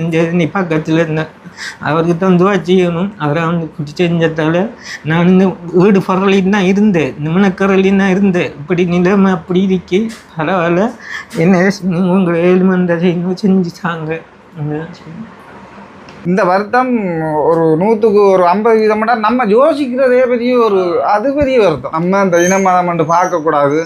செஞ்சது நீ பக்கத்தில் இருந்தேன் அவருக்கு தான் செய்யணும். அவரை வந்து குட்டி செஞ்சதால நான் இந்த வீடு பரவலின்னு தான் இருந்தேன் இந்த தான் இருந்தேன் இப்படி நிலைமை அப்படி இருக்கு. பரவாயில்ல. என்ன உங்களை ஏழு செய்யணும் செஞ்சுட்டாங்க இந்த வருத்தம் ஒரு நூற்றுக்கு ஒரு ஐம்பது வீதம் நம்ம யோசிக்கிறதே பெரிய ஒரு அது பெரிய வருத்தம். நம்ம இந்த இன மதம் பார்க்கக்கூடாது.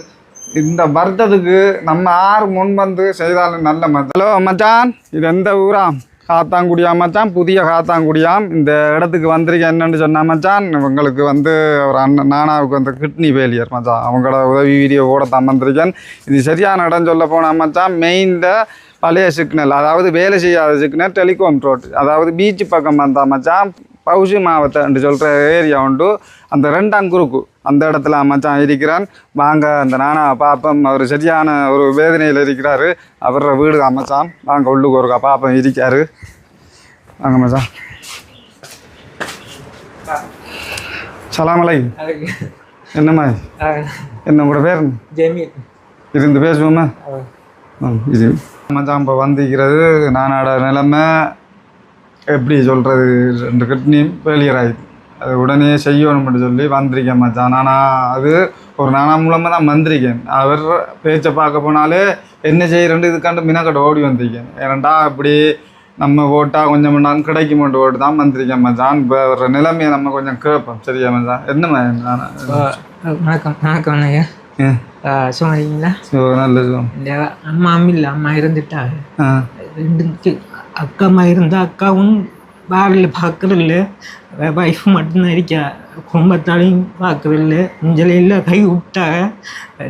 இந்த வருத்தத்துக்கு நம்ம ஆறு முன் வந்து செய்தாலும் நல்ல மச்சான் ஹலோ மச்சான் இது எந்த ஊரா? காத்தாங்குடியா மச்சான் புதிய காத்தாங்குடியாம் இந்த இடத்துக்கு வந்திருக்கேன் என்னென்னு சொன்னா மச்சான் உங்களுக்கு வந்து ஒரு அண்ணன் நானாவுக்கு வந்து கிட்னி ஃபெயிலியர் மச்சான் அவங்களோட உதவி வீடியோ கூட தான் வந்திருக்கேன். இது சரியான இடம் சொல்ல போனால் மச்சான் மெயினில் பழைய சிக்னல் அதாவது வேலை செய்யாத சிக்னல் டெலிகாம் ரோட் அதாவது பீச் பக்கம் வந்தா மச்சான் பவுசி மாவட்டம்னு சொல்கிற ஏரியா உண்டு. அந்த ரெண்டாம் குறுக்கு அந்த இடத்துல மச்சான் இருக்கிறான். வாங்க அந்த நானா பாப்பம் அவர் சரியான ஒரு வேதனையில் இருக்கிறாரு. அவரோட வீடு தான் மச்சான். வாங்க உள்ளுக்கு ஒரு பாப்பம் இருக்காரு. வாங்க மச்சான். சலாமலை என்னம்மா? என்ன உங்களோட பேர்? ஜமீல். இருந்து பேசுவோமா? இது. மச்சான் இப்போ வந்திருக்கிறது நானோட நிலைமை. எப்படி சொல்கிறது ரெண்டு கிட்னி ஃபெயிலியர் ஆகிடுது அது உடனே செய்யணும்னு சொல்லி வந்திருக்கேன் மச்சான். ஆனால் அது ஒரு நானா மூலமாக தான் வந்திருக்கேன். அவர் பேச்சை பார்க்க போனாலே என்ன செய்யறேன்னு இதுக்காண்டு மினக்கடை ஓடி வந்திருக்கேன். ஏன்டா இப்படி நம்ம ஓட்டா கொஞ்சம் மணி கிடைக்கும் மட்டும் ஓட்டு தான் வந்திருக்கேன் மச்சான். இப்போ ஒரு நிலைமையை நம்ம கொஞ்சம் கேட்போம். சரியா மச்சான்? நான் அஹ், வணக்கம் வணக்கம் ஐயா சும்மா இருக்கீங்களா? நல்லது அம்மா இல்லை அம்மா இருந்துட்டாங்க ஆ. ரெண்டு கி- அக்கா அம்மா அக்காவும் பாரில் பார்க்குறதில்ல ஒய்ஃப் மட்டும்தான் இருக்கா. குடும்பத்தாலையும் பார்க்குறதில்ல இஞ்சலையில் கை விட்டாக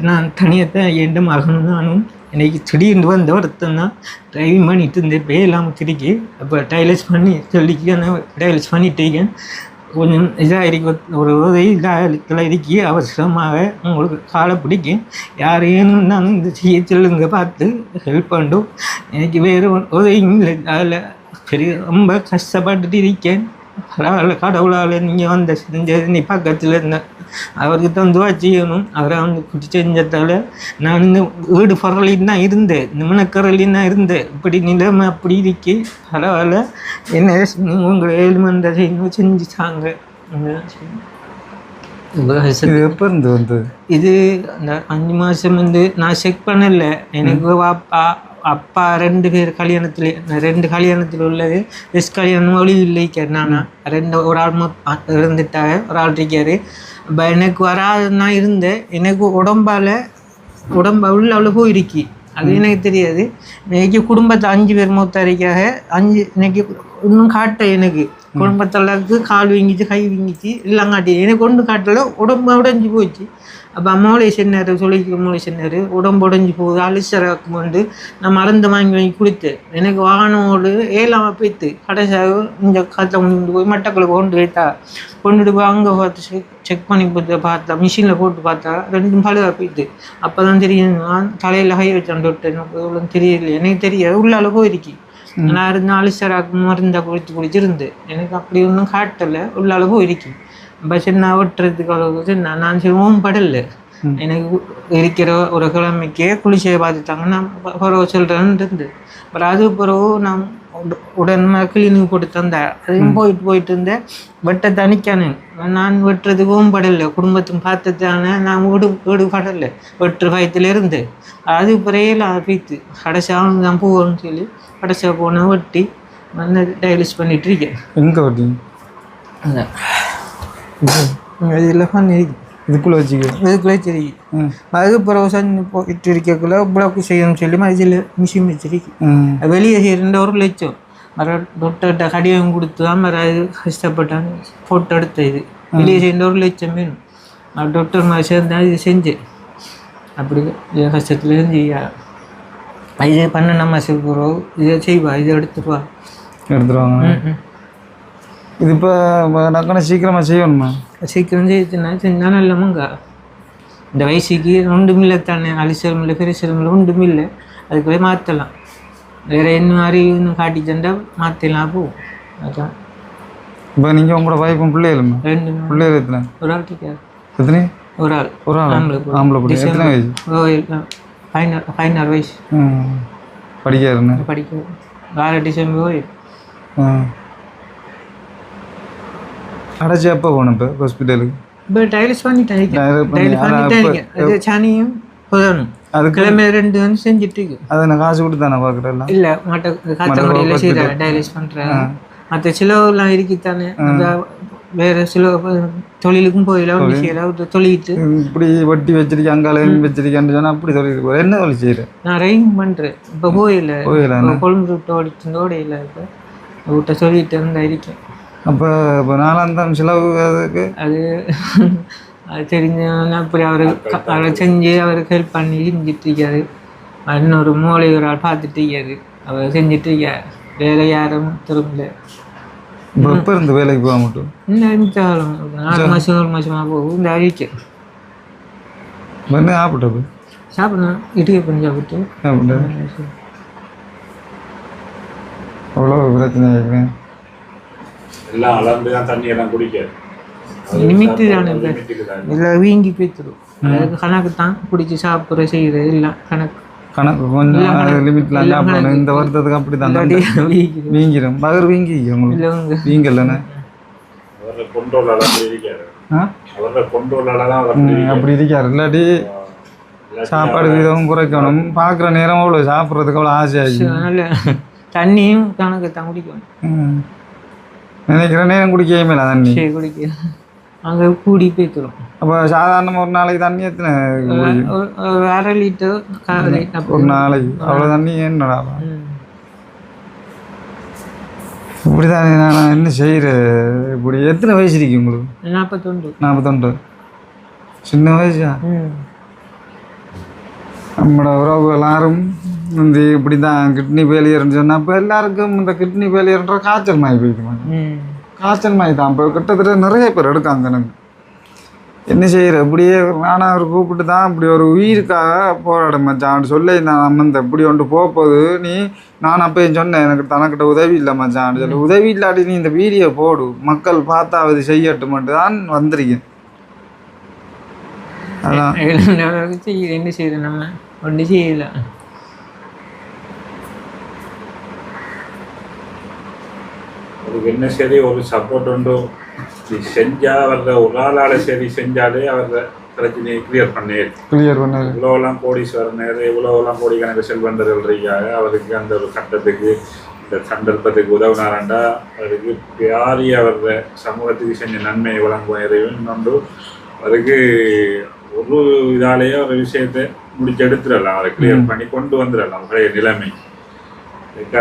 நான் தனியத்தான் எந்த மகனும் நானும். இன்றைக்கி திடீர்னு வந்த வருத்தம் தான் டிரைவிங் பண்ணிட்டு இருந்தேன். பேர் இல்லாமல் திருக்கி அப்போ டைலஸ் பண்ணி சொல்லிக்கு நான் பண்ணிட்டு இருக்கேன். கொஞ்சம் இதாக இருக்க ஒரு உதவி இதாக இருக்கி அவசரமாக உங்களுக்கு காலை பிடிக்கும் யார் நான் இந்த செய்ய சொல்லுங்க பார்த்து ஹெல்ப் பண்ணும் எனக்கு வேறு உதவியும் இல்லை. அதில் பெரிய ரொம்ப கஷ்டப்பட்டுட்டு இருக்கேன். பரவாயில்ல கடவுளால் நீங்கள் வந்த செஞ்சது நீ பக்கத்தில் இருந்தேன் அவருக்கு தான் துவா செய்யணும். அவரை வந்து குட்டி செஞ்சதால நான் இந்த வீடு பரவலின்னு தான் இருந்தேன். இந்த மணக்கரலின்னு தான் இருந்தேன். இப்படி நிலைமை அப்படி இருக்கு பரவாயில்ல என்ன உங்களை ஏழு மணி செய்யணும் செஞ்சுட்டாங்க எப்போ இருந்து வந்தது? இது அந்த அஞ்சு மாதம் வந்து நான் செக் பண்ணல. எனக்கு அப்பா அப்பா ரெண்டு பேர் கல்யாணத்துல ரெண்டு கல்யாணத்தில் உள்ளது எஸ் கல்யாணம் ஒளி இல்லைக்கார் நானா. ரெண்டு ஒரு ஆள் இருந்துட்டாங்க ஒரு ஆள் இருக்காரு. அப்போ எனக்கு வராதுன்னா இருந்தேன். எனக்கு உடம்பால உடம்பு உள்ள அவ்வளோ போயிருக்கு. அது எனக்கு தெரியாது. இன்னைக்கு குடும்பத்தை அஞ்சு பேர் மூத்தரிக்காக அஞ்சு இன்னைக்கு இன்னும் காட்ட எனக்கு. குடும்பத்தளவுக்கு கால் வீங்கிச்சு கை வீங்கிச்சு எல்லாம் காட்டி எனக்கு ஒன்று காட்டல உடம்பு உடஞ்சி போச்சு. அப்போ அம்மாவுடைய சொன்னார் சொல்லிக்கிற மூளை சொன்னார் உடம்பு உடஞ்சி போகுது அலிசராக்கும் வந்து நான் மருந்து வாங்கி வாங்கி கொடுத்தேன் எனக்கு வாகனோடு ஏழாம போய்த்து கடைசியாக இந்த காற்றை கொண்டு போய் மட்டக்களை கொண்டு போயிட்டா கொண்டுட்டு போய் அங்கே பார்த்து செக் செக் பண்ணி பார்த்து பார்த்தா மிஷினில் போட்டு பார்த்தா ரெண்டும் பழுதாக போயிட்டு. அப்போ தான் தெரியும் நான் தலையில் கை வச்சான் தொட்டு எனக்கு தெரியல எனக்கு தெரியாது உள்ளால போயிருக்கு. நான் இருந்த அலிசராக்கு மருந்தா குடிச்சு குடிச்சிருந்து எனக்கு அப்படி ஒன்றும் காட்டலை உள்ளால போயிருக்கு. பஸ் நான் ஓட்டுறதுக்கு அளவுக்கு நான் நான் சிரமம் படல. எனக்கு இருக்கிற ஒரு கிழமைக்கே குளிச்சை பார்த்துட்டாங்க நான் பிறகு சொல்கிறேன்னு இருந்து. அப்புறம் அது பிறகு நான் உட- உடனே கிளினிக் போட்டு தந்தேன். அதையும் போயிட்டு போயிட்டு இருந்தேன். வெட்ட தனிக்கானு நான் வெட்டுறதுக்கும் படலை. குடும்பத்தையும் பார்த்து தானே நான் வீடு வீடு படலை. வெட்டுற பயத்தில் இருந்து. அது பிறையில பீத்து கடைசியாக தான் போகணும்னு சொல்லி கடைசியாக போனால் வெட்டி. வந்து டைலிஸ் பண்ணிட்டு இருக்கேன். எங்கே இதில் பண்ணிருக்கு இதுக்குள்ளே வச்சுக்க. இதுக்குள்ளே சரி ம். அது பிறகு செஞ்சு போயிட்டு இருக்கக்குள்ள பிளாக் செய்யணும்னு சொல்லி மதியில் மிஷின் வச்சிருக்கு. வெளியே செய்ய ஒரு லட்சம் மர டாக்டர்கிட்ட கடிதம் கொடுத்து தான் மர இது கஷ்டப்பட்டாங்க ஃபோட்டோ எடுத்த இது. வெளியே செய்ய ஒரு லட்சம் வேணும். நான் டாக்டர் மாதிரி சேர்ந்தா இது செஞ்சேன். அப்படி கஷ்டத்துல இருந்து இது பன்னெண்டாம் மாதத்துக்கு பிறகு இதை செய்வா இதை எடுத்துருவா எடுத்துருவாங்க இது இப்போ நக்கன சீக்கிரமாக செய்யணுமா? சீக்கிரம் செய்யுதுன்னா செஞ்சா நல்லமாங்க. இந்த வயசுக்கு ஒன்றும் இல்லை தானே அலிசரம் இல்லை பெருசரம் இல்லை ஒன்றும் இல்லை அதுக்குள்ளே மாற்றலாம் வேற என்ன மாதிரி இன்னும் காட்டி தந்தா மாற்றலாம் போ. அதான். இப்போ நீங்கள் உங்களோட வைஃபும் பிள்ளைகளுமா? ரெண்டு. பிள்ளைகள் எத்தனை? ஒரு ஆள் இருக்காரு எத்தனை? ஒரு ஆள். ஒரு ஆள். ஆம்பளை பிள்ளை. எத்தனை வயசு? பதினாறு பதினாறு வயசு. ம். படிக்காருன்னு படிக்க வேறு டிசம்பர் போய் ஆ அடைச்சி எப்போ போகணும் இப்போ ஹாஸ்பிட்டலுக்கு இப்போ டைலிஸ் பண்ணிட்டேன் Dialysis பண்ணி- டைலிஸ் அதான் பண்ணிட்டேன் இப்ப- இருக்கேன். அது சனியும் புதனும். அதுக்கு ரெண்டு வந்து செஞ்சுட்டு இருக்கு. அதை நான் காசு கொடுத்து தானே பார்க்குறேன் இல்ல மற்ற காத்தமடையில் செய்கிறேன் டைலிஸ் பண்றேன். மற்ற செலவுலாம் இருக்குத்தானே அந்த வேற சில தொழிலுக்கும் போயில ஒன்று செய்யல தொழிலிட்டு இப்படி வட்டி வச்சிருக்கேன் அங்காலையும் வச்சிருக்கேன்னு சொன்னா அப்படி சொல்லிட்டு போகிறேன் என்ன சொல்லி செய்கிறேன் நான் ரைங் பண்றேன். இப்போ போயில இப்போ கொழும்பு விட்டு ஓடிட்டு ஓடையில இப்போ விட்ட சொல்லிட்டு இருந்தா இருக்கேன் அப்போ இப்போ நாலாந்தம் செலவு அதுக்கு? அது அது தெரிஞ்சவங்க அப்படி அவரு அவரை செஞ்சு அவருக்கு ஹெல்ப் பண்ணி செஞ்சுட்டு இருக்காரு. இன்னொரு மூளை ஒரு ஆள் பார்த்துட்டு இருக்காரு. அவர் செஞ்சுட்டு இருக்காரு. வேற யாரும் திரும்பல. இப்போ எப்போ இருந்து வேலைக்கு போக மட்டும்? இன்னும் நாலு மாதம் ஒரு மாதமாக போகும். இந்த அறிக்கை வந்து சாப்பிட்டது சாப்பிடணும். இடுக்கை பண்ணி சாப்பிட்டு. சாப்பிட்டு? அவ்வளோ பிரச்சனை இருக்குங்க எல்லாம் அளந்து தான் தண்ணி எல்லாம் குடிக்காது. லிமிட்டு தானே இல்லை. வீங்கி போய்த்துடும் அதுக்கு கணக்கு தான் பிடிச்சி சாப்பிட்ற செய்கிறது இல்லை கணக்கு. கணக்கு கொஞ்சம் லிமிட்லாம் சாப்பிடணும் இந்த வருத்தத்துக்கு அப்படி தான். வீங்கிடும் பகர் வீங்கி உங்களுக்கு கொண்டோலால அப்படி இருக்காரு இல்லாட்டி. சாப்பாடு வீதமும் குறைக்கணும். பார்க்குற நேரம் அவ்வளோ சாப்பிட்றதுக்கு அவ்வளோ ஆசையாகி. அதனால தண்ணியும் கணக்கு தான் குடிக்கணும். நினைக்கிற நேரம் குடிக்கவே மேல தண்ணி. சரி குடிக்க. அங்கே கூடி போய்த்துடும் அப்போ சாதாரணமாக ஒரு நாளைக்கு தண்ணி எத்தனை? ஒரு அரை லிட்டர் ஒரு நாளைக்கு. அவ்வளோ தண்ணி என்னடா இப்படி தான் நான் என்ன செய்கிறேன் இப்படி எத்தனை வயசு இருக்கு உங்களுக்கு? நாற்பத்தொண்டு நாற்பத்தொன்று சின்ன வயசா? நம்மளோட உறவு எல்லாரும் வந்து இப்படி தான் கிட்னி ஃபெயிலியர்னு சொன்னால் இப்போ எல்லாருக்கும் இந்த கிட்னி ஃபெயிலியர்ன்ற காய்ச்சல் மாய் ம். காய்ச்சல் மாய் தான். இப்போ கிட்டத்தட்ட நிறைய பேர் எடுக்காங்க எனக்கு என்ன செய்கிற இப்படியே நானும் அவர் கூப்பிட்டு தான் இப்படி ஒரு உயிருக்காக போராட மச்சான். சொல்லி நான் இந்த இப்படி ஒன்று போக போகுது. நீ நான் அப்பயும் சொன்னேன் எனக்கு தனக்கிட்ட உதவி இல்லை மச்சான் சொல்லி. உதவி இல்லாட்டி நீ இந்த வீடியோ போடு. மக்கள் பார்த்தா அது செய்யட்டும் மட்டும் தான் வந்திருக்கேன். அதான். என்ன செய்யுது நம்ம? ஒன்றும் செய்யல. அவருக்கு என்ன சரி ஒரு சப்போர்ட் உண்டு? இது செஞ்சா அவர ஒரு ஆளால சரி செஞ்சாலே அவர பிரச்சனையை கிளியர் பண்ணி கிளியர் பண்ணாரு இவ்வளோலாம் கோடீஸ்வரர் இவ்வளோலாம் கோடிக்கணக்கு செல்வந்தர்கள் இருக்காங்க அவருக்கு அந்த ஒரு கட்டத்துக்கு இந்த சந்தர்ப்பத்துக்கு உதவினாராண்டா? அவருக்கு பியாரி அவர் சமூகத்துக்கு செஞ்ச நன்மையை வழங்கும் இறைவன் கொண்டு அதுக்கு ஒரு இதாலேயே ஒரு விஷயத்தை முடிச்செடுத்துடலாம். அவரை கிளியர் பண்ணி கொண்டு வந்துடலாம். பழைய நிலைமை.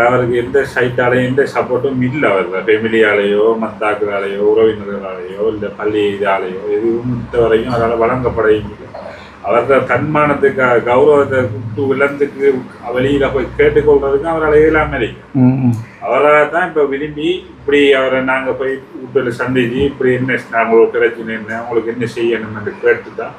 அவருக்கு எந்த சைட்டாலேயும் எந்த சப்போர்ட்டும் இல்லை அவர் ஃபெமிலியாலேயோ மத்தாக்களாலேயோ உறவினர்களாலேயோ இல்லை பள்ளி இதாலேயோ எதுவும் இந்த வரையும் அவரால் வழங்கப்பட இல்லை அவரோட தன்மானத்துக்கு கௌரவத்தை கூட்டு விலந்துக்கு வெளியில போய் கேட்டுக்கொள்றதுக்கு அவரால் இயலாம இருக்கு அவரால் தான் இப்போ விரும்பி இப்படி அவரை நாங்கள் போய் வீட்டில் சந்திச்சு இப்படி என்ன நாங்கள் பிரச்சனை என்ன உங்களுக்கு என்ன செய்யணும் என்று கேட்டு தான்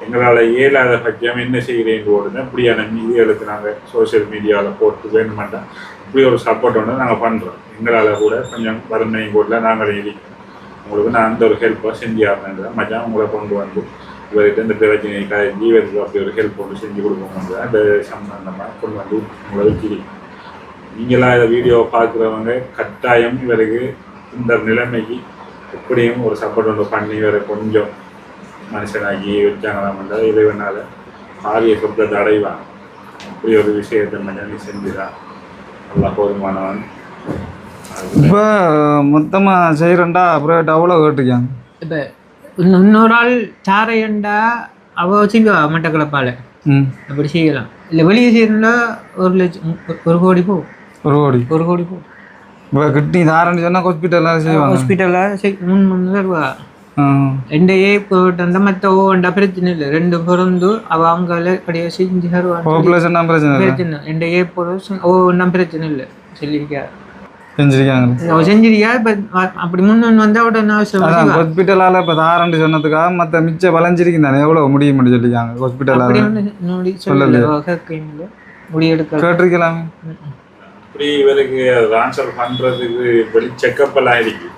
எங்களால் இயலாத பட்சம் என்ன செய்கிறேன் ஓடுங்க இப்படியான மீடியாவுக்கு நாங்கள் சோஷியல் மீடியாவில் போட்டு வேணுமெண்டா இப்படி ஒரு சப்போர்ட் ஒன்று நாங்கள் பண்ணுறோம் எங்களால் கூட கொஞ்சம் வறுமையும் கூட நாங்கள் எழுதிக்கிறோம் உங்களுக்கு நான் அந்த ஒரு ஹெல்ப்பாக செஞ்சு மச்சான் உங்களை கொண்டு வந்து இவர்கிட்ட இந்த பிரச்சனை கழிஞ்சு இவருக்கு அப்படி ஒரு ஹெல்ப் ஒன்று செஞ்சு கொடுக்கணும் அந்த சம்பந்தமாக கொண்டு வந்து உங்களை வச்சிருக்கோம் நீங்களா இந்த வீடியோவை பார்க்குறவங்க கட்டாயம் இவருக்கு இந்த நிலைமைக்கு எப்படியும் ஒரு சப்போர்ட் ஒன்று பண்ணி இவரை கொஞ்சம் மனுஷனாக்கி வச்சாங்களாம் இறைவனால் ஆரிய சொப்தத்தை அடைவான் அப்படி ஒரு விஷயத்தை மஜானி செஞ்சுதான். நல்லா போதுமானவன். இப்போ மொத்தமாக செய்கிறேன்டா அப்புறம் அவ்வளோ கேட்டுக்காங்க இப்போ இன்னொரு ஆள் சாரையண்டா அவ செய்வா மட்டக்களப்பால ம். அப்படி செய்யலாம். இல்லை வெளியே செய்யணும்னா ஒரு லட்சம் ஒரு- கோடி போ. ஒரு கோடி. ஒரு கோடி போ. இப்போ கிட்னி தாரன்னு சொன்னால் ஹாஸ்பிட்டலில் செய்வாங்க. ஹாஸ்பிட்டலில் முன் முன் வருவா ஆ ரெண்டையே போட்டு அந்த மற்ற ஓண்டா பிரச்சனை இல்லை ரெண்டு பிறந்து அவ அவங்கள கடையை செஞ்சு தருவாங்க பிரச்சனை ரெண்டையே ஓ ஒன்றும் பிரச்சனை இல்லை சொல்லியிருக்கா செஞ்சிருக்காங்க அவ செஞ்சிருக்கா இப்போ அப்படி முன்னு வந்தா உடனே அவசரம் அதான் ஹாஸ்பிட்டலால் இப்போ தாரன்னு சொன்னதுக்காக மற்ற மிச்சம் வளைஞ்சிருக்கு தானே எவ்வளோ முடியும்னு அப்படி ஹாஸ்பிட்டலால். ஒன்று நோடி சொல்லல கேட்கல முடியெடுக்க கேட்டிருக்கலாமே. அப்படி இவருக்கு ஆன்சர் பண்ணுறதுக்கு வெளி செக்கப் எல்லாம் இருக்கு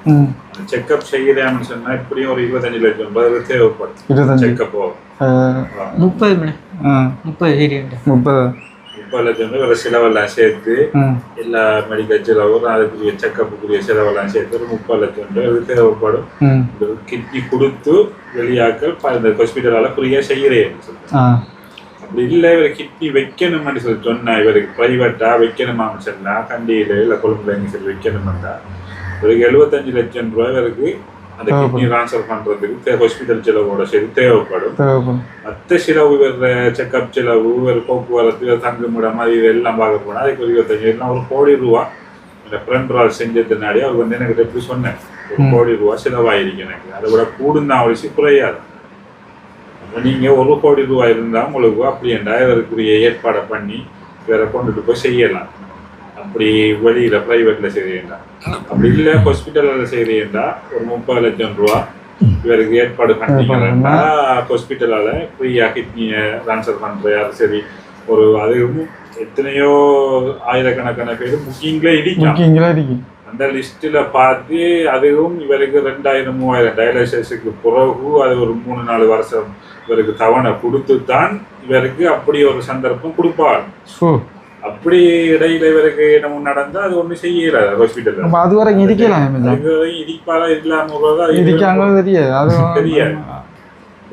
செக்கப் செய்யலாம்னு சொன்னா இப்படியும் ஒரு இருபத்தஞ்சு லட்சம் ரூபாய் தேவைப்படும். இருபத்தஞ்சு. செக்கப் ஆ, முப்பது மணி. ஆ. முப்பது முப்பது. முப்பது லட்சம் ரூபாய் வேற செலவெல்லாம் சேர்த்து எல்லா மெடிக்கல் செலவும் அதுக்குரிய செக்கப்புக்குரிய செலவெல்லாம் சேர்த்து ஒரு முப்பது லட்சம் ரூபாய் இது தேவைப்படும். கிட்னி கொடுத்து வெளியாக்கள் ஹாஸ்பிட்டலால ஃப்ரீயா செய்யறேன்னு ஆ. அப்படி இல்லை இவர் கிட்னி வைக்கணும்னு சொல்லி சொன்னா இவருக்கு பிரைவேட்டா வைக்கணுமான்னு சொன்னா கண்டியில இல்ல கொழும்புல எங்க சொல்லி வைக்கணும்னா இவருக்கு எழுபத்தஞ்சு லட்சம் ரூபாய் இவருக்கு அந்த கிட்னி ட்ரான்ஸ்ஃபர் பண்றதுக்கு ஹாஸ்பிட்டல் செலவோட சேர்த்து தேவைப்படும். மற்ற செலவு இவர் செக்கப் செலவு இவர் போக்குவரத்து இவர் தங்குமிடம் அது இது எல்லாம் பார்க்க போனா அதுக்கு ஒரு இருபத்தஞ்சு எல்லாம் ஒரு கோடி ரூபா இந்த பிரெண்ட்ரால் செஞ்சதுனாடி அவர் வந்து எனக்கு எப்படி சொன்னேன்? ஒரு கோடி ரூபா செலவாயிருக்கு எனக்கு. அதை விட கூடுந்தான் ஒழிச்சு குறையாது. நீங்க ஒரு கோடி ரூபாய் இருந்தா உங்களுக்கு அப்படியேண்டா இவருக்குரிய ஏற்பாடை பண்ணி இவரை கொண்டுட்டு போய் செய்யலாம். அப்படி வெளியில பிரைவேட்ல செய்யறீங்களா அப்படி இல்ல ஹாஸ்பிட்டல்ல செய்யறீங்களா ஒரு முப்பது லட்சம் ரூபா. இவருக்கு ஏற்பாடு பண்ணீங்கன்னா ஹாஸ்பிட்டலால ஃப்ரீயா கிட்னியை ட்ரான்ஸ்ஃபர் பண்றாரு சரி. ஒரு அதுவும் எத்தனையோ ஆயிரக்கணக்கான பேர் புக்கிங்ல இடிக்கும் அந்த லிஸ்ட்ல பார்த்து அதுவும் இவருக்கு ரெண்டாயிரம் மூவாயிரம் டயாலிசிஸுக்கு பிறகு அது ஒரு மூணு நாலு வருஷம் இவருக்கு தவணை கொடுத்து தான் இவருக்கு அப்படி ஒரு சந்தர்ப்பம் கொடுப்பார். அப்படி இடையில இவருக்கு நம்ம நடந்தா அது ஒண்ணு செய்யல ஹாஸ்பிட்டல்ல அப்போ அது வரைக்கும். அதுக்கு இடிப்பாரா இல்லாம இருக்காங்க தெரியாது. அது தெரியாது.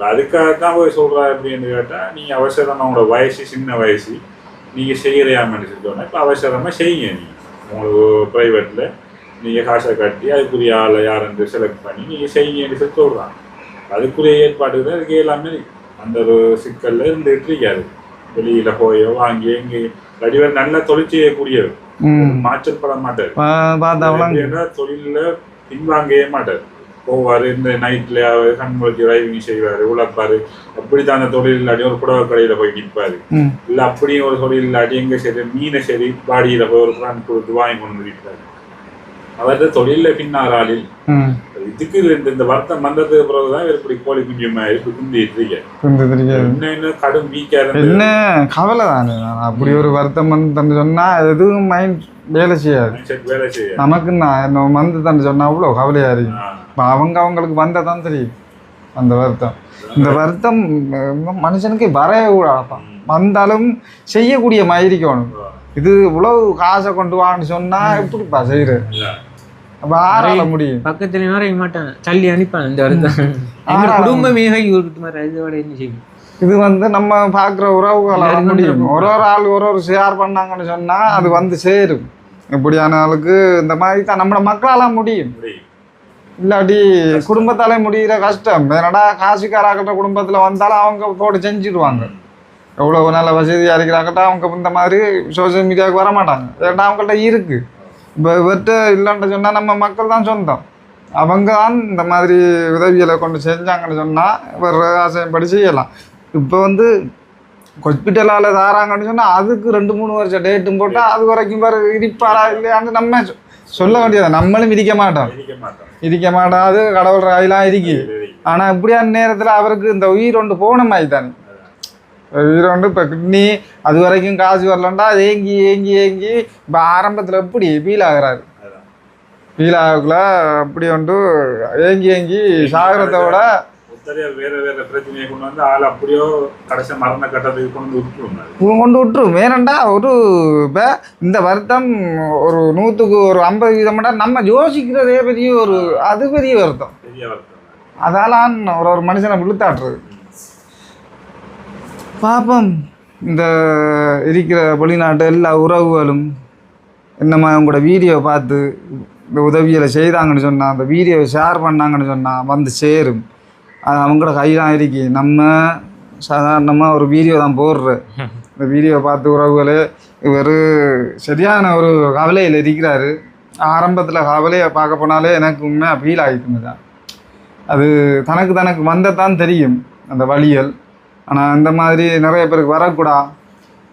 அதுக்காக தான் போய் சொல்றா அப்படின்னு கேட்டா நீங்க அவசரமா உங்களோட வயசு சின்ன வயசு நீங்க செய்யறையாமன்னு சொல்லிட்டோன்னா இப்போ அவசரமா செய்யுங்க நீங்க உங்களுக்கு ப்ரைவேட்ல நீங்க காசை கட்டி அதுக்குரிய ஆளை யாருன்னு செலக்ட் பண்ணி நீங்க செய்யுங்கன்னு சொல்லி சொல்றாங்க அதுக்குரிய ஏற்பாடு தான் இதுக்கு எல்லாமே. அந்த ஒரு சிக்கல்ல இருந்துட்டு இருக்காது வெளியில போயோ வாங்கி எங்க வடிவர் நல்ல தொழில் செய்யக்கூடியவர் ம். மாற்றப்பட மாட்டார் தொழில்ல பின்வாங்கவே மாட்டார். போவாரு இந்த நைட்ல கண்முழிச்சு டிரைவிங் செய்வாரு உழைப்பாரு. அப்படித்தான் அந்த தொழில் இல்லாட்டி ஒரு புடவை கடையில போய் நிற்பாரு. இல்ல அப்படியும் ஒரு தொழில் இல்லாட்டி எங்க சரி மீனை சரி பாடியில போய் ஒரு பிராண்ட் கொடுத்து வாங்கி கொண்டு வந்து விற்பாரு. அவரது தொழில பின்னார் ஆளில் ம். இதுக்கு இந்த இந்த வருத்தம் வந்ததுக்கு பிறகுதான் இவர் இப்படி கோழி குஞ்சு மாதிரி இப்படி குந்திட்டு கொஞ்சம் இன்னும் கடும் வீக்கா என்ன? கவலை தானே அப்படி ஒரு வருத்தம் வந்து சொன்னா எதுவும் மைண்ட் வேலை செய்யாது. வேலை நமக்கு நான் வந்து தந்து சொன்னா அவ்வளோ கவலையா இருக்கு. இப்போ அவங்க அவங்களுக்கு வந்ததான் தெரியும் அந்த வருத்தம். இந்த வருத்தம் மனுஷனுக்கு வரவே கூடாதுப்பா. வந்தாலும் செய்யக்கூடிய மாதிரி இருக்கணும் இது இவ்வளவு காசை கொண்டு வான்னு சொன்னா எப்படிப்பா செய்யறது ஆறால முடியும். பக்கத்துல வரைய மாட்டான் தள்ளி அனுப்பான் இந்த வருத்தம் எங்க ஆனா- குடும்பமே கை கொடுத்து மாதிரி இதோட என்ன செய்யும்? இது வந்து நம்ம பார்க்குற உறவுகளால முடியும். ஒரு ஒரு ஆள் ஒரு ஒரு ஷேர் பண்ணாங்கன்னு சொன்னா அது வந்து சேரும். இப்படியான ஆளுக்கு இந்த மாதிரி தான் நம்மள மக்களால முடியும். இல்லாட்டி குடும்பத்தாலே முடிகிற கஷ்டம். என்னடா காசுக்காராக்கிட்ட குடும்பத்துல வந்தாலும் அவங்க போட்டு செஞ்சிடுவாங்க. எவ்வளவு நல்ல வசதியாக இருக்கிறாங்கட்டா அவங்க இந்த மாதிரி சோஷியல் மீடியாவுக்கு வர மாட்டாங்க. ஏன்னா அவங்கள்ட்ட இருக்கு. இப்போ இவர்கிட்ட இல்லைன்னு சொன்னால் நம்ம மக்கள் தான் சொந்தம். அவங்க தான் இந்த மாதிரி உதவிகளை கொண்டு செஞ்சாங்கன்னு சொன்னால் இவர் ஆசைப்படி செய்யலாம். இப்போ வந்து ஹாஸ்பிட்டலால் தாராங்கன்னு சொன்னால் அதுக்கு ரெண்டு மூணு வருஷம் டேட்டும் போட்டால் அது வரைக்கும் வேறு இடிப்பாரா இல்லையான்னு நம்ம சொல்ல வேண்டியது நம்மளும் இடிக்க மாட்டோம். இருக்க மாட்டோம். இடிக்க மாட்டாது கடவுள் ராயெல்லாம் இருக்கு. ஆனால் இப்படியான நேரத்தில் அவருக்கு இந்த உயிர் ஒன்று போன மாதிரி தானே. ஒன்று இப்போ கிட்னி அது வரைக்கும் காசு வரலண்டா அது ஏங்கி ஏங்கி ஏங்கி இப்போ ஆரம்பத்தில் எப்படி ஃபீல் ஆகுறாரு. ஃபீல் ஆகக்குள்ள அப்படி ஒன்று ஏங்கி ஏங்கி சாகிறத விட ஒத்தரையா வேற வேற பிரச்சனையை கொண்டு வந்து ஆள் அப்படியோ கடைசி மரண கட்டத்துக்கு கொண்டு வந்து விட்டுருவாங்க அது. இவன் கொண்டு விட்டுரும் வேறண்டா ஒரு இப்போ இந்த வருத்தம் ஒரு நூற்றுக்கு ஒரு ஐம்பது வீதம்டா நம்ம யோசிக்கிறதே பெரிய ஒரு அது பெரிய வருத்தம் பெரிய வருத்தம் அது. அதாலான் ஒரு ஒரு மனுஷனை விழுத்தாட்டுறது பாப்போம். இந்த இருக்கிற வெளிநாட்டு எல்லா உறவுகளும் என்னம்மா உங்களோட வீடியோ பார்த்து இந்த உதவிகளை செய்தாங்கன்னு சொன்னால் அந்த வீடியோவை ஷேர் பண்ணாங்கன்னு சொன்னால் வந்து சேரும். அது அவங்களோட கைதான் இருக்கு. நம்ம சாதாரணமாக ஒரு வீடியோ தான் போடுறோம் இந்த வீடியோ பார்த்து உறவுகளே இவர் சரியான ஒரு கவலையில் இருக்கிறாரு. ஆரம்பத்தில் கவலையை பார்க்க போனாலே எனக்கு உண்மையாக ஃபீல் ஆகிட்டுங்க தான். அது தனக்கு தனக்கு வந்ததான் தெரியும். அந்த வழிகள். ஆனால் அந்த மாதிரி நிறைய பேருக்கு வரக்கூடா.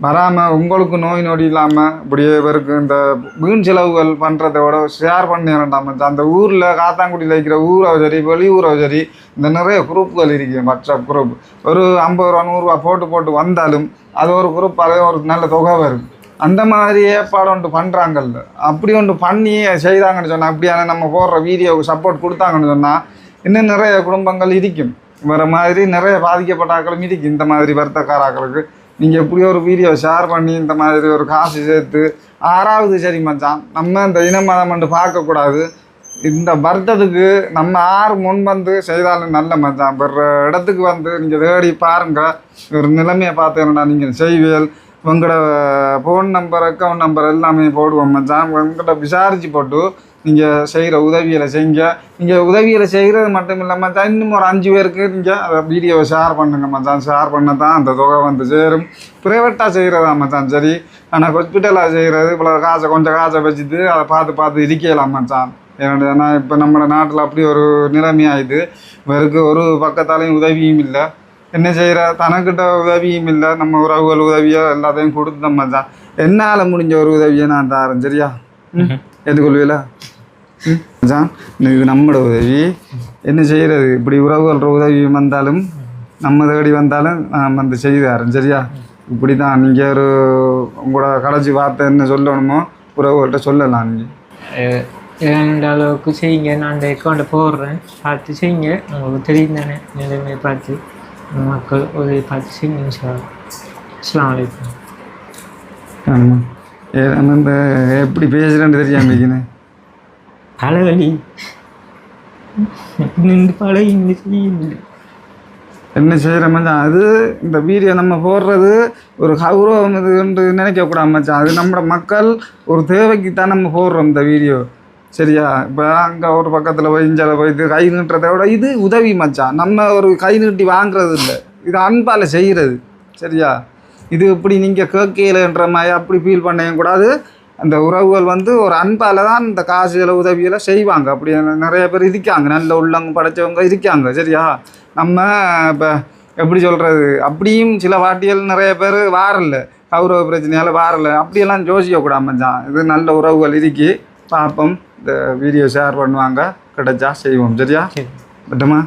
வராமல் உங்களுக்கு நோய் நொடி இல்லாமல் இப்படியே பேருக்கு இந்த வீண் செலவுகள் பண்ணுறதோட விட ஷேர் பண்ணி வேண்டாம் அந்த ஊரில் காத்தாங்குடியில் இருக்கிற ஊரோ சரி வெளியூரோ சரி இந்த நிறைய குரூப்புகள் இருக்குது வாட்ஸ்அப் குரூப் ஒரு ஐம்பது ரூபா நூறுரூவா போட்டு போட்டு வந்தாலும் அது ஒரு குரூப் அதே ஒரு நல்ல தொகை வரும். அந்த மாதிரி ஏற்பாடு ஒன்று பண்ணுறாங்கல்ல அப்படி ஒன்று பண்ணி செய்தாங்கன்னு சொன்னால் அப்படியான நம்ம போடுற வீடியோவுக்கு சப்போர்ட் கொடுத்தாங்கன்னு சொன்னால் இன்னும் நிறைய குடும்பங்கள் இருக்கும். வேறு மாதிரி நிறைய பாதிக்கப்பட்ட ஆக்களும் இந்த மாதிரி வருத்தக்காராக்களுக்கு நீங்கள் எப்படி ஒரு வீடியோ ஷேர் பண்ணி இந்த மாதிரி ஒரு காசு சேர்த்து ஆறாவது சரி மச்சான். நம்ம இந்த இன மதம் வந்து பார்க்கக்கூடாது. இந்த வருத்தத்துக்கு நம்ம ஆறு முன் வந்து செய்தாலும் நல்ல மச்சான். வேற இடத்துக்கு வந்து நீங்கள் தேடி பாருங்க. ஒரு நிலைமையை பார்த்தேன்னா நீங்கள் செய்வியல் உங்களோட ஃபோன் நம்பர் அக்கௌண்ட் நம்பர் எல்லாமே போடுவோம் மச்சான். உங்கள்கிட்ட விசாரித்து போட்டு நீங்கள் செய்கிற உதவிகளை செய்யுங்க நீங்கள் உதவிகளை செய்கிறது மட்டும் இல்லாமல் மச்சான் இன்னும் ஒரு அஞ்சு பேருக்கு நீங்கள் அதை வீடியோவை ஷேர் பண்ணுங்க மச்சான். ஷேர் பண்ண தான் அந்த தொகை வந்து சேரும். ப்ரைவேட்டாக செய்கிறதா மச்சான்? சரி. ஆனால் ஹாஸ்பிட்டலாக செய்கிறது இவ்வளோ காசை கொஞ்சம் காசை வச்சுட்டு அதை பார்த்து பார்த்து இருக்கலாம் மச்சான். ஏன்னா இப்போ நம்ம நாட்டில் அப்படி ஒரு நிலைமை ஆயிடுது இவருக்கு ஒரு பக்கத்தாலையும் உதவியும் இல்லை. என்ன செய்கிற தனக்கிட்ட உதவியும் இல்லை. நம்ம உறவுகள் உதவியோ எல்லாத்தையும் கொடுத்தோம் மச்சான். என்னால் முடிஞ்ச ஒரு உதவியை நான் தரேன். சரியா? ம் மச்சான் இது நம்மளோட உதவி. என்ன செய்கிறது இப்படி உறவுகளோட உதவி வந்தாலும் நம்ம தேடி வந்தாலும் நான் வந்து செய்து தரேன் சரியா? இப்படி தான் நீங்கள் ஒரு உங்களோட கடைசி வார்த்தை என்ன சொல்லணுமோ உறவுகள்கிட்ட சொல்லலாம் நீங்கள் இரண்டு அளவுக்கு செய்யுங்க நான் அந்த அக்கௌண்ட்டை போடுறேன். பார்த்து செய்யுங்க. உங்களுக்கு தெரியும் தானே நிலைமையை பார்த்து. மக்கள் உதவி பார்த்து செய்யுங்க சார் அஸ்லாம் வலைக்கம் ஆமாம் இந்த எப்படி பேசுகிறேன்னு தெரியாம இருக்கேன் தலைவலி. நின்று பழகி என்ன செய்கிற மச்சான்? அது இந்த வீடியோ நம்ம போடுறது ஒரு கௌரவம் இதுன்னு நினைக்கக்கூடாது மச்சான். அது நம்மளோட மக்கள் ஒரு தேவைக்கு தான் நம்ம போடுறோம் இந்த வீடியோ. சரியா? இப்போ அங்கே ஒரு பக்கத்தில் போய் இஞ்சால போய் இது கை நீட்டுறதை விட இது உதவி மச்சான். நம்ம ஒரு கை நீட்டி வாங்குறது இல்லை. இது அன்பால் செய்கிறது சரியா? இது இப்படி நீங்கள் கேட்கலன்ற மாதிரி அப்படி ஃபீல் பண்ணவும் கூடாது. அந்த உறவுகள் வந்து ஒரு அன்பால் தான் இந்த காசுகளை உதவிகளை செய்வாங்க. அப்படி நிறைய பேர் இருக்காங்க. நல்ல உள்ளவங்க படைச்சவங்க இருக்காங்க. சரியா? நம்ம இப்போ எப்படி சொல்கிறது அப்படியும் சில வாட்டிகள் நிறைய பேர் வாரல. கௌரவ பிரச்சனையால் வாரல. அப்படியெல்லாம் யோசிக்கக்கூடாது மச்சான். இது நல்ல உறவுகள் இருக்கி. பார்ப்போம் இந்த வீடியோ ஷேர் பண்ணுவாங்க. கிடைச்சா செய்வோம். சரியா? சரி பட்டுமா?